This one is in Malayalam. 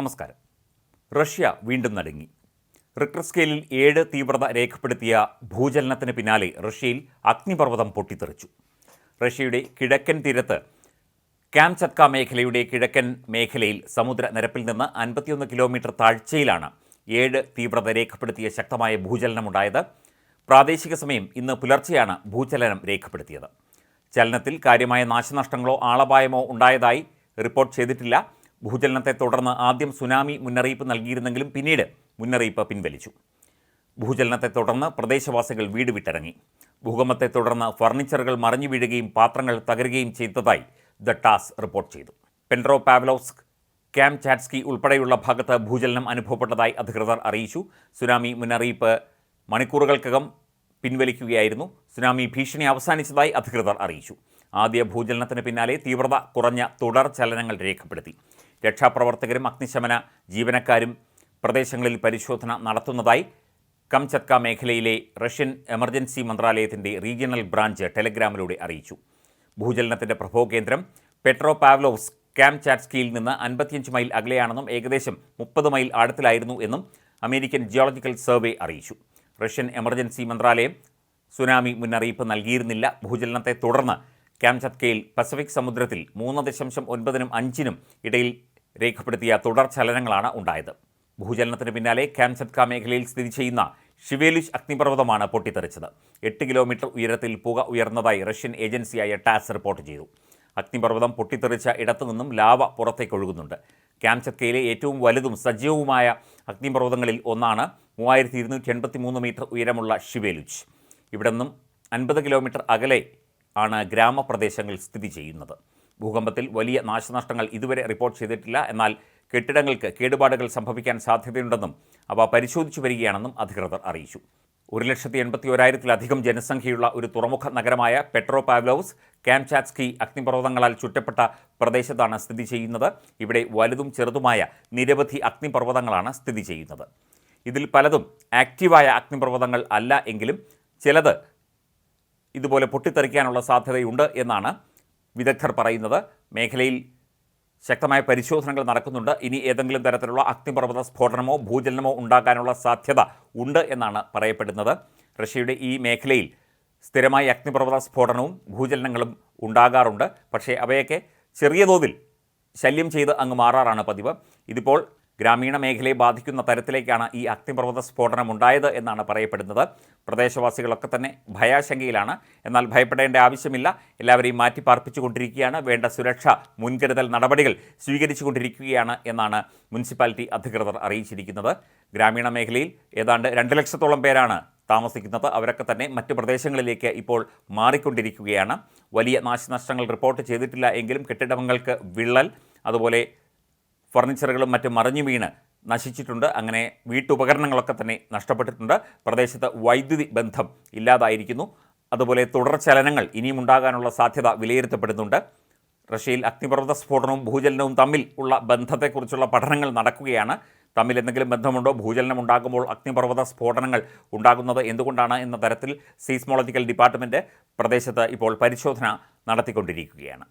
നമസ്കാരം. റഷ്യ വീണ്ടും നടുങ്ങി. റിക്ടർ സ്കെയിലിൽ ഏഴ് തീവ്രത രേഖപ്പെടുത്തിയ ഭൂചലനത്തിന് പിന്നാലെ റഷ്യയിൽ അഗ്നിപർവതം പൊട്ടിത്തെറിച്ചു. റഷ്യയുടെ കിഴക്കൻ തീരത്ത് ക്യാംചത്ക മേഖലയുടെ കിഴക്കൻ മേഖലയിൽ സമുദ്രനിരപ്പിൽ നിന്ന് അൻപത്തിയൊന്ന് കിലോമീറ്റർ താഴ്ചയിലാണ് ഏഴ് തീവ്രത രേഖപ്പെടുത്തിയ ശക്തമായ ഭൂചലനമുണ്ടായത് പ്രാദേശിക സമയം ഇന്ന് പുലർച്ചെയാണ് ഭൂചലനം രേഖപ്പെടുത്തിയത്. ചലനത്തിൽ കാര്യമായ നാശനഷ്ടങ്ങളോ ആളപായമോ ഉണ്ടായതായി റിപ്പോർട്ട് ചെയ്തിട്ടില്ല. ഭൂചലനത്തെ തുടർന്ന് ആദ്യം സുനാമി മുന്നറിയിപ്പ് നൽകിയിരുന്നെങ്കിലും പിന്നീട് മുന്നറിയിപ്പ് പിൻവലിച്ചു. ഭൂചലനത്തെ തുടർന്ന് പ്രദേശവാസികൾ വീട് വിട്ടിറങ്ങി. ഭൂകമ്പത്തെ തുടർന്ന് ഫർണിച്ചറുകൾ മറിഞ്ഞു വീഴുകയും പാത്രങ്ങൾ തകരുകയും ചെയ്തതായി ദ ടാസ് റിപ്പോർട്ട് ചെയ്തു. പെൻഡ്രോ പാവ്ലോസ്ക് ക്യാം ചാറ്റ്സ്കി ഉൾപ്പെടെയുള്ള ഭാഗത്ത് ഭൂചലനം അനുഭവപ്പെട്ടതായി അധികൃതർ അറിയിച്ചു. സുനാമി മുന്നറിയിപ്പ് മണിക്കൂറുകൾക്കകം പിൻവലിക്കുകയായിരുന്നു. സുനാമി ഭീഷണി അവസാനിച്ചതായി അധികൃതർ അറിയിച്ചു. ആദ്യ ഭൂചലനത്തിന് പിന്നാലെ തീവ്രത കുറഞ്ഞ തുടർ ചലനങ്ങൾ രേഖപ്പെടുത്തി. രക്ഷാപ്രവർത്തകരും അഗ്നിശമന ജീവനക്കാരും പ്രദേശങ്ങളിൽ പരിശോധന നടത്തുന്നതായി കംചത്ക മേഖലയിലെ റഷ്യൻ എമർജൻസി മന്ത്രാലയത്തിന്റെ റീജിയണൽ ബ്രാഞ്ച് ടെലഗ്രാമിലൂടെ അറിയിച്ചു. ഭൂചലനത്തിന്റെ പ്രഭവകേന്ദ്രം പെട്രോ പാവ്ലോവ്സ് ക്യാം ചാറ്റ്സ്കിയിൽ നിന്ന് അൻപത്തിയഞ്ച് മൈൽ അകലെയാണെന്നും ഏകദേശം മുപ്പത് മൈൽ ആഴത്തിലായിരുന്നു എന്നും അമേരിക്കൻ ജിയോളജിക്കൽ സർവേ അറിയിച്ചു. റഷ്യൻ എമർജൻസി മന്ത്രാലയം സുനാമി മുന്നറിയിപ്പ് നൽകിയിരുന്നില്ല. ഭൂചലനത്തെ തുടർന്ന് ക്യാംചത്കയിൽ പസഫിക് സമുദ്രത്തിൽ മൂന്ന് ദശാംശം ഒൻപതിനും അഞ്ചിനും ഇടയിൽ രേഖപ്പെടുത്തിയ തുടർ ചലനങ്ങളാണ് ഉണ്ടായത്. ഭൂചലനത്തിന് പിന്നാലെ ക്യാംചത്ക മേഖലയിൽ സ്ഥിതി ചെയ്യുന്ന ഷിവേലിഷ് അഗ്നിപർവതമാണ് പൊട്ടിത്തെറിച്ചത്. എട്ട് കിലോമീറ്റർ ഉയരത്തിൽ പുക ഉയർന്നതായി റഷ്യൻ ഏജൻസിയായ ടാസ് റിപ്പോർട്ട് ചെയ്തു. അഗ്നിപർവതം പൊട്ടിത്തെറിച്ച ഇടത്തു നിന്നും ലാവ പുറത്തേക്ക് ഒഴുകുന്നുണ്ട്. ക്യാംചത്കയിലെ ഏറ്റവും വലുതും സജീവവുമായ അഗ്നിപർവതങ്ങളിൽ ഒന്നാണ് മൂവായിരത്തി ഇരുന്നൂറ്റി എൺപത്തി മൂന്ന് മീറ്റർ ഉയരമുള്ള ഷിവേലുച്ച് ഇവിടെ നിന്നും അൻപത് കിലോമീറ്റർ അകലെ ആണ് ഗ്രാമപ്രദേശങ്ങൾ സ്ഥിതി ചെയ്യുന്നത്. ഭൂകമ്പത്തിൽ വലിയ നാശനഷ്ടങ്ങൾ ഇതുവരെ റിപ്പോർട്ട് ചെയ്തിട്ടില്ല. എന്നാൽ കെട്ടിടങ്ങൾക്ക് കേടുപാടുകൾ സംഭവിക്കാൻ സാധ്യതയുണ്ടെന്നും അവ പരിശോധിച്ചു വരികയാണെന്നും അധികൃതർ അറിയിച്ചു. ഒരു ലക്ഷത്തി എൺപത്തി ഒരായിരത്തിലധികം ജനസംഖ്യയുള്ള ഒരു തുറമുഖ നഗരമായ പെട്രോ പാവ്ലോവ്സ് ക്യാംചാറ്റ്സ്കി അഗ്നിപർവതങ്ങളാൽ ചുറ്റപ്പെട്ട പ്രദേശത്താണ് സ്ഥിതി ചെയ്യുന്നത്. ഇവിടെ വലുതും ചെറുതുമായ നിരവധി അഗ്നിപർവതങ്ങളാണ് സ്ഥിതി ചെയ്യുന്നത്. ഇതിൽ പലതും ആക്റ്റീവായ അഗ്നിപർവതങ്ങൾ അല്ല എങ്കിലും ചിലത് ഇതുപോലെ പൊട്ടിത്തെറിക്കാനുള്ള സാധ്യതയുണ്ട് എന്നാണ് വിദഗ്ധർ പറയുന്നത്. മേഖലയിൽ ശക്തമായ പരിശോധനകൾ നടക്കുന്നുണ്ട്. ഇനി ഏതെങ്കിലും തരത്തിലുള്ള അഗ്നിപർവത സ്ഫോടനമോ ഭൂചലനമോ ഉണ്ടാകാനുള്ള സാധ്യത ഉണ്ട് എന്നാണ് പറയപ്പെടുന്നത്. റഷ്യയുടെ ഈ മേഖലയിൽ സ്ഥിരമായി അഗ്നിപർവത സ്ഫോടനവും ഭൂചലനങ്ങളും ഉണ്ടാകാറുണ്ട്. പക്ഷേ അവയൊക്കെ ചെറിയ തോതിൽ ശല്യം ചെയ്ത് അങ്ങ് മാറാറാണ് പതിവ്. ഇതിപ്പോൾ ഗ്രാമീണ മേഖലയെ ബാധിക്കുന്ന തരത്തിലേക്കാണ് ഈ അഗ്നിപർവത സ്ഫോടനം ഉണ്ടായത് എന്നാണ് പറയപ്പെടുന്നത്. പ്രദേശവാസികളൊക്കെ തന്നെ ഭയാശങ്കയിലാണ്. എന്നാൽ ഭയപ്പെടേണ്ട ആവശ്യമില്ല. എല്ലാവരെയും മാറ്റി പാർപ്പിച്ചുകൊണ്ടിരിക്കുകയാണ്. വേണ്ട സുരക്ഷ മുൻകരുതൽ നടപടികൾ സ്വീകരിച്ചുകൊണ്ടിരിക്കുകയാണ് എന്നാണ് മുനിസിപ്പാലിറ്റി അധികൃതർ അറിയിച്ചിരിക്കുന്നത്. ഗ്രാമീണ മേഖലയിൽ ഏതാണ്ട് രണ്ട് ലക്ഷത്തോളം പേരാണ് താമസിക്കുന്നത്. അവരൊക്കെ തന്നെ മറ്റ് പ്രദേശങ്ങളിലേക്ക് ഇപ്പോൾ മാറിക്കൊണ്ടിരിക്കുകയാണ്. വലിയ നാശനഷ്ടങ്ങൾ റിപ്പോർട്ട് ചെയ്തിട്ടില്ല എങ്കിലും കെട്ടിടങ്ങൾക്ക് വിള്ളൽ അതുപോലെ ഫർണിച്ചറുകളും മറ്റും മറിഞ്ഞു വീണ് നശിച്ചിട്ടുണ്ട്. അങ്ങനെ വീട്ടുപകരണങ്ങളൊക്കെ തന്നെ നഷ്ടപ്പെട്ടിട്ടുണ്ട്. പ്രദേശത്ത് വൈദ്യുതി ബന്ധം ഇല്ലാതായിരിക്കുന്നു. അതുപോലെ തുടർചലനങ്ങൾ ഇനിയും ഉണ്ടാകാനുള്ള സാധ്യത വിലയിരുത്തപ്പെടുന്നുണ്ട്. റഷ്യയിൽ അഗ്നിപർവത സ്ഫോടനവും ഭൂചലനവും തമ്മിൽ ഉള്ള ബന്ധത്തെക്കുറിച്ചുള്ള പഠനങ്ങൾ നടക്കുകയാണ്. തമ്മിൽ എന്തെങ്കിലും ബന്ധമുണ്ടോ? ഭൂചലനം ഉണ്ടാകുമ്പോൾ അഗ്നിപർവത സ്ഫോടനങ്ങൾ ഉണ്ടാകുന്നത് എന്തുകൊണ്ടാണ് എന്ന തരത്തിൽ സീസ്മോളജിക്കൽ ഡിപ്പാർട്ട്മെന്റ് പ്രദേശത്ത് ഇപ്പോൾ പരിശോധന നടത്തിക്കൊണ്ടിരിക്കുകയാണ്.